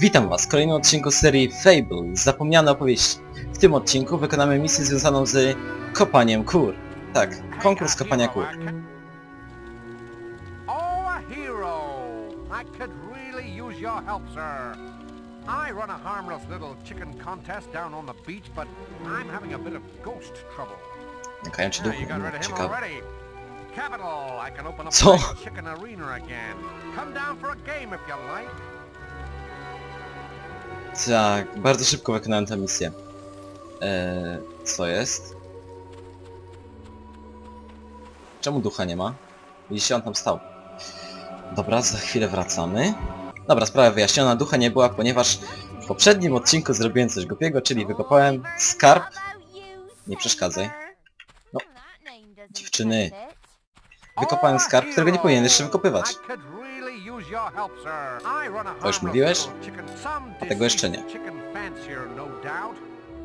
Witam Was w kolejnym odcinku serii Fable, zapomniane opowieści. W tym odcinku wykonamy misję związaną z kopaniem kur. Tak, konkurs kopania kur. Oh, a hero! I could really use your help, sir. I run a harmless little chicken contest down on the beach, but I'm having a bit of ghost trouble. Nakają duchu, you got rid of him ciekawe. already. Capital! I can open up chicken arena again. Come down for a game if you like. Tak, bardzo szybko wykonałem tę misję. Eee, co jest? Czemu ducha nie ma? Widzicie, on tam stał. Dobra, za chwilę wracamy. Dobra, sprawa wyjaśniona, ducha nie była, ponieważ w poprzednim odcinku zrobiłem coś głupiego, czyli wykopałem skarb. Nie przeszkadzaj. No, dziewczyny. Wykopałem skarb, którego nie powinien jeszcze wykopywać. To już mówiłeś? A tego jeszcze nie. no.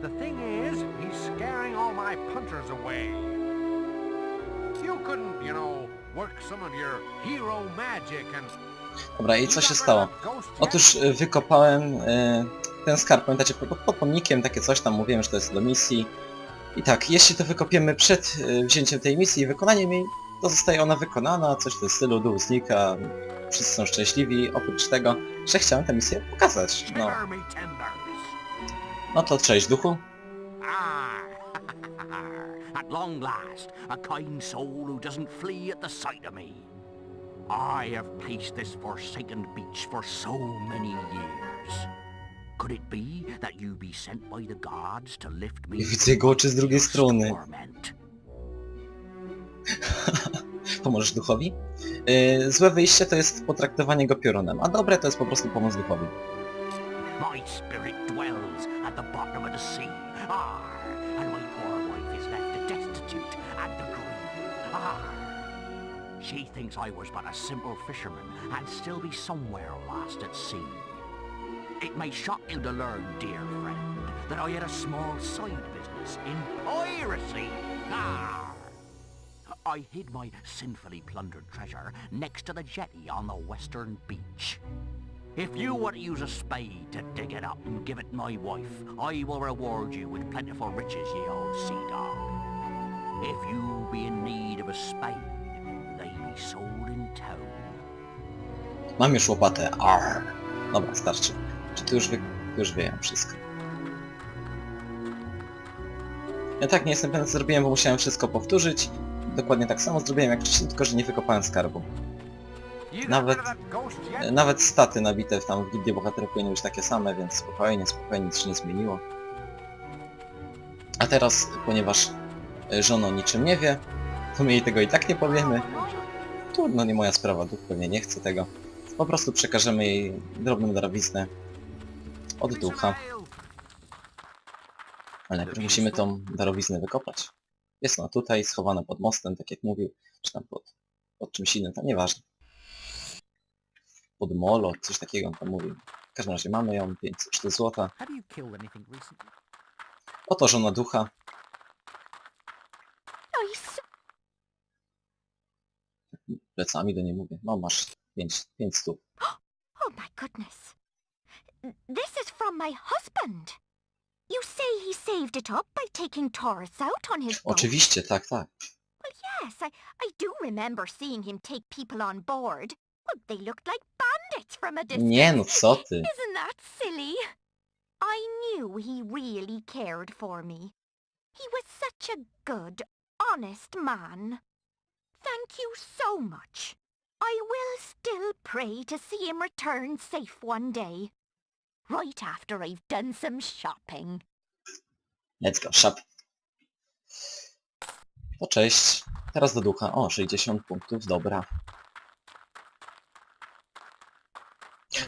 The thing is, he's scaring all my punters away. You couldn't, you know, work some of your hero magic and... Dobra, i co się stało? Otóż y, wykopałem y, ten skarb, pamiętacie, pod, pod pomnikiem, takie coś tam, mówiłem, że to jest do misji. I tak, jeśli to wykopiemy przed y, wzięciem tej misji i wykonaniem jej, zostaje ona wykonana, coś w tym stylu, dół znika, wszyscy są szczęśliwi, oprócz tego, że chciałem tę misję pokazać. No, no to cześć duchu. Ah, at long last, a kind soul who doesn't flee at the sight of me. I have paced this forsaken beach for so many years. Could it be that you be sent by the gods to lift me widzę jego oczy z drugiej strony. torment? Pomożesz duchowi? Y, złe wyjście to jest potraktowanie go piorunem, a dobre to jest po prostu pomoc duchowi. My spirit dwells at the bottom of the sea. Ah, and my poor wife is left destitute and. Ah, she thinks I was but a simple fisherman and still be somewhere lost at sea. It may shock you to learn, dear friend, that I had a small side business in piracy. Ah! I hid my sinfully plundered treasure next to the jetty on the western beach. If you were to use a spade to dig it up and give it my wife, I will reward you with plentiful riches, ye old sea dog. If you be in need of a spade, they be sold in town. Mam już łopatę. Arr. Dobra, starczy. Czy ty już, wy... już wiem wszystko? Ja tak nie jestem pewien co zrobiłem, bo musiałem wszystko powtórzyć. Dokładnie tak samo zrobiłem jak wcześniej, tylko że nie wykopałem skarbu. Nawet- Nawet staty nabite tam w Gildii Bohaterów powinny być takie same, więc spokojnie, spokojnie, nic się nie zmieniło. A teraz, ponieważ e, żona o niczym nie wie, to my jej tego i tak nie powiemy. Trudno, nie moja sprawa, duch pewnie nie chce tego. Po prostu przekażemy jej drobną darowiznę od ducha. Ale najpierw musimy tą darowiznę wykopać. Jest ona tutaj, schowana pod mostem, tak jak mówił, czy tam pod, pod czymś innym, tam nieważne. Pod molo, coś takiego on tam mówił. W każdym razie mamy ją, 500 złota. Oto żona ducha. Plecami do niej mówię. No masz 5, 5 stóp. Oh my goodness. This is from my husband. You say he saved it up by taking Taurus out on his boat? Oczywiście, tak, tak. Yes, I, I do remember seeing him take people on board. Well, they looked like bandits from a distance. Nie no, co ty? Isn't that silly? I knew he really cared for me. He was such a good, honest man. Thank you so much. I will still pray to see him return safe one day. Right after I've done some shopping. Let's go, shop. To cześć. Teraz do ducha. O, 60 punktów, dobra.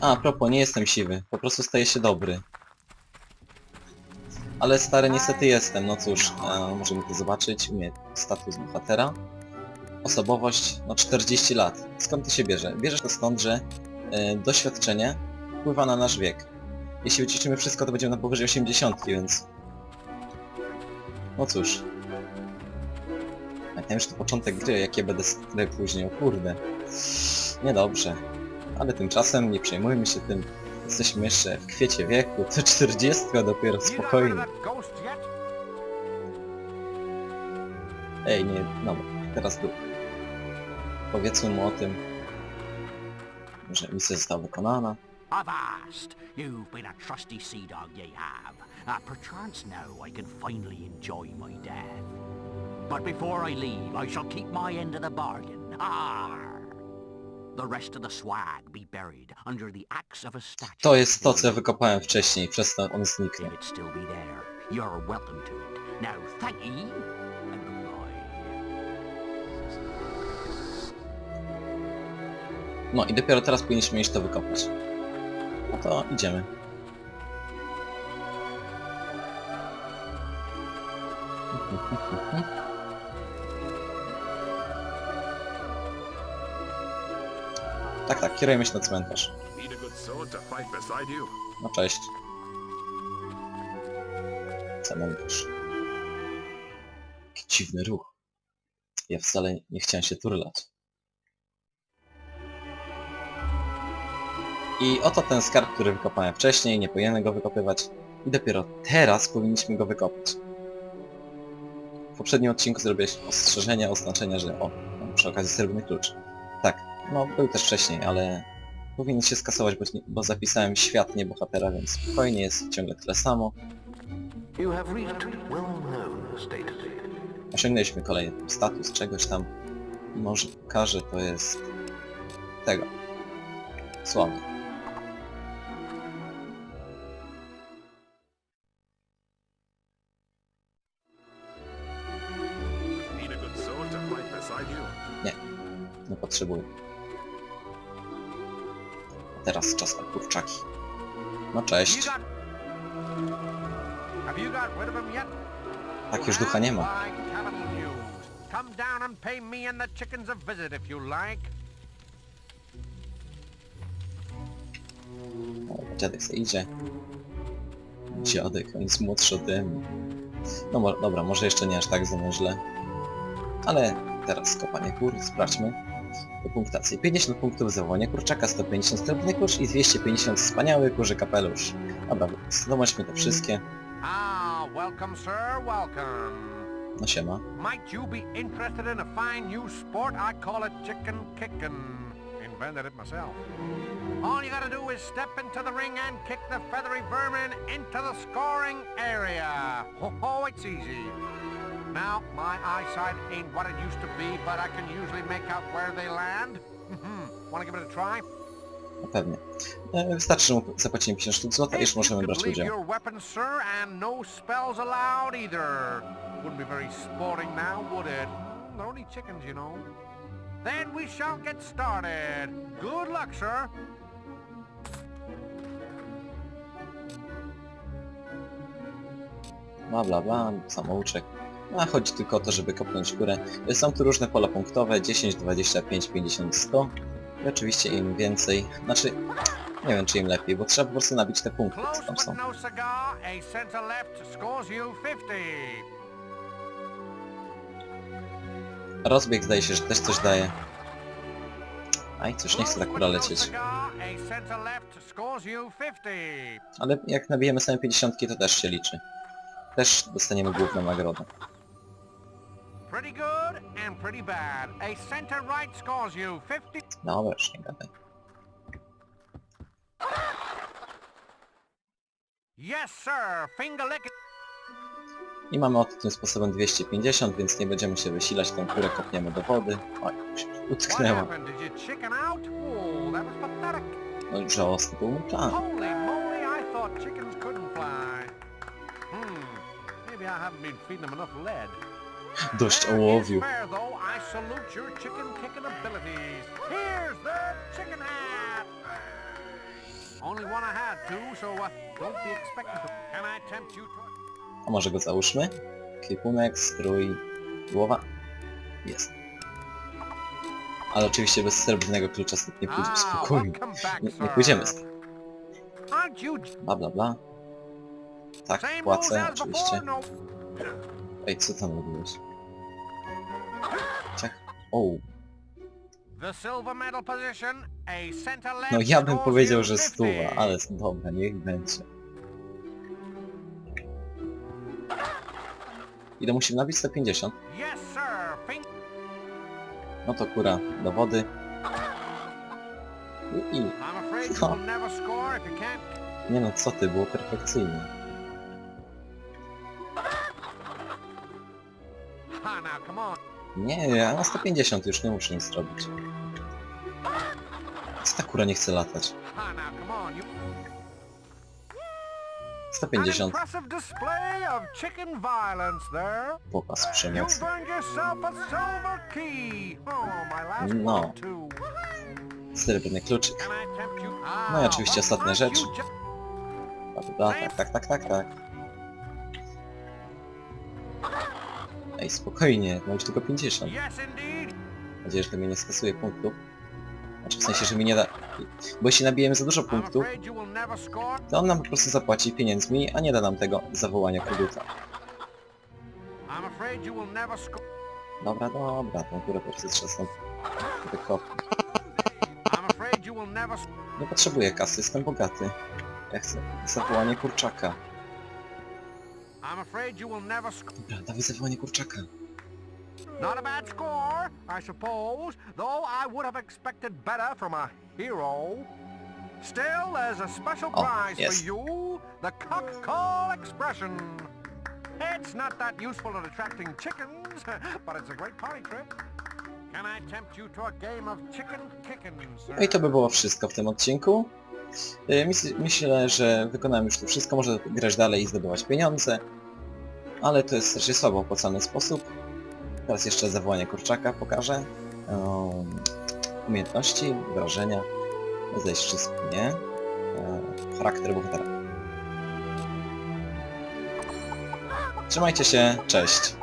A, a propos, nie jestem siwy. Po prostu staję się dobry. Ale stary niestety jestem, no cóż, e, możemy to zobaczyć. Umie status bohatera. Osobowość, no 40 lat. Skąd to się bierze? Bierze to stąd, że e, doświadczenie wpływa na nasz wiek. Jeśli wyciszymy wszystko, to będziemy na powyżej 80, więc... No cóż. Pamiętam, że to początek gry, jakie będę stry później, o kurde. Niedobrze. Ale tymczasem nie przejmujmy się tym. Jesteśmy jeszcze w kwiecie wieku, to 40 dopiero spokojnie. Ej, nie, no, teraz tu. Powiedzmy mu o tym, że misja została wykonana. Avast! You've been a trusty sea dog, ye have. Uh, perchance now I can finally enjoy my death. But before I leave, I shall keep my end of the bargain. Arr! The rest of the swag be buried under the axe of a statue. To jest to, co ja wykopałem wcześniej, przez to on zniknie. It still be there, you're welcome to it. Now thank ye, and goodbye. No i dopiero teraz powinniśmy iść to wykopać. To idziemy. Tak, tak, kierujemy się na cmentarz. No cześć. Cmentarz. Jaki dziwny ruch. Ja wcale nie chciałem się turlać. I oto ten skarb, który wykopałem wcześniej, nie powinienem go wykopywać. I dopiero teraz powinniśmy go wykopać. W poprzednim odcinku zrobiłeś ostrzeżenia, oznaczenia, że o, mam przy okazji srebrny klucz. Tak, no był też wcześniej, ale powinien się skasować, bo, bo zapisałem świat nie bohatera, więc spokojnie jest ciągle tyle samo. Osiągnęliśmy kolejny status czegoś tam. Może pokażę, to jest tego. Sławny. Nie potrzebuję. A teraz czas na kurczaki. No cześć. Tak już ducha nie ma. Come down and pay me and the chickens a visit if you like. O, dziadek se idzie. Dziadek, on jest młodszy ode mnie. No mo dobra, może jeszcze nie aż tak za źle. Ale teraz kopanie kur, sprawdźmy. Do punktacji. 50 punktów za wołanie kurczaka, 150 srebrny kurcz i 250 wspaniały kurzy kapelusz. Dobra, zobaczmy te wszystkie. Ah, welcome, sir, welcome. No siema. Might you be interested in a fine new sport? I call it chicken kicking. Invented it myself. All you gotta do is step into the ring and kick the feathery vermin into the scoring area. Ho ho, it's easy. Now, my eyesight ain't what it used to be, but I can usually make out where they land. Mhm. Wanna give it a try? No pewnie. E, wystarczy, że mu zapłacimy 50 sztuk złota i już możemy brać udział. your weapons, sir, and no spells allowed either. Wouldn't be very sporting now, would it? Mm, They're only chickens, you know. Then we shall get started. Good luck, sir. Bla bla bla, samouczek. A chodzi tylko o to, żeby kopnąć górę. Są tu różne pola punktowe, 10, 25, 50, 100. I oczywiście im więcej, znaczy, nie wiem czy im lepiej, bo trzeba po prostu nabić te punkty, co tam są. cigar. A center left scores you 50. Rozbieg zdaje się, że też coś daje. Aj, coś nie chce tak no lecieć. cigar. A center left scores you 50. Ale jak nabijemy same 50 to też się liczy. Też dostaniemy główną nagrodę. Pretty good and pretty bad. A center right scores you 50. Dobra, już nie gadaj. Yes, sir. Finger licking. I mamy oto tym sposobem 250, więc nie będziemy się wysilać, tą kurę kopniemy do wody. Oj, utknęła. No i żałosny był mój plan. Hmm, maybe I haven't been feeding them enough lead. Dość ołowiu. uh. A może go załóżmy? Kiepunek, strój, głowa. Jest. Ale oczywiście bez srebrnego klucza stąd nie pójdziemy Ah, spokojnie. Nie, nie pójdziemy stąd. Bla bla bla. Tak, płacę oczywiście. Ej, co tam robiłeś? Ciach. O, No ja bym powiedział, że 50. stuwa, ale dobra, niech będzie. Ile musimy nabić? 150? Yes, sir. Fin- No to kura do wody. I, i No. nie no co ty, było perfekcyjnie. Nie, ja na 150 już nie muszę nic zrobić. Co ta kura nie chce latać? Ha, now come on. You... An 150, impressive display of chicken violence there. pokaz przemocy. No. Srebrny kluczyk. No i Ah, oczywiście well, ostatnia rzecz. Prawda? Tak, tak, tak, tak, tak. Ej, spokojnie, no już tylko 50. Yes, indeed. Mam nadzieję, że to mnie nie skasuje punktów. Znaczy w sensie, że mi nie da... Bo jeśli nabijemy za dużo punktów, to on nam po prostu zapłaci pieniędzmi, a nie da nam tego zawołania koguta. Dobra, dobra, tą górę po prostu never score. Nie potrzebuję kasy, jestem bogaty. Ja chcę zawołanie kurczaka. I'm afraid you will never score. Dobra, dawaj zawołanie kurczaka. Not a bad score, I suppose, though I would have expected better from a hero. Still, there's a special Oh, prize yes. for you, the cock call expression. It's not that useful at attracting chickens, but it's a great party trick. Can I tempt you to a game of chicken kicking, sir? No i to by było wszystko w tym odcinku. Y, Myśl, myślę, że wykonałem już to wszystko, można grać dalej i zdobywać pieniądze. Ale to jest strasznie słabo opłacany sposób. Teraz jeszcze zawołanie kurczaka pokażę. Um, umiejętności, wrażenia. Zejść wszystko, nie? E, charakter bohatera. Trzymajcie się, cześć!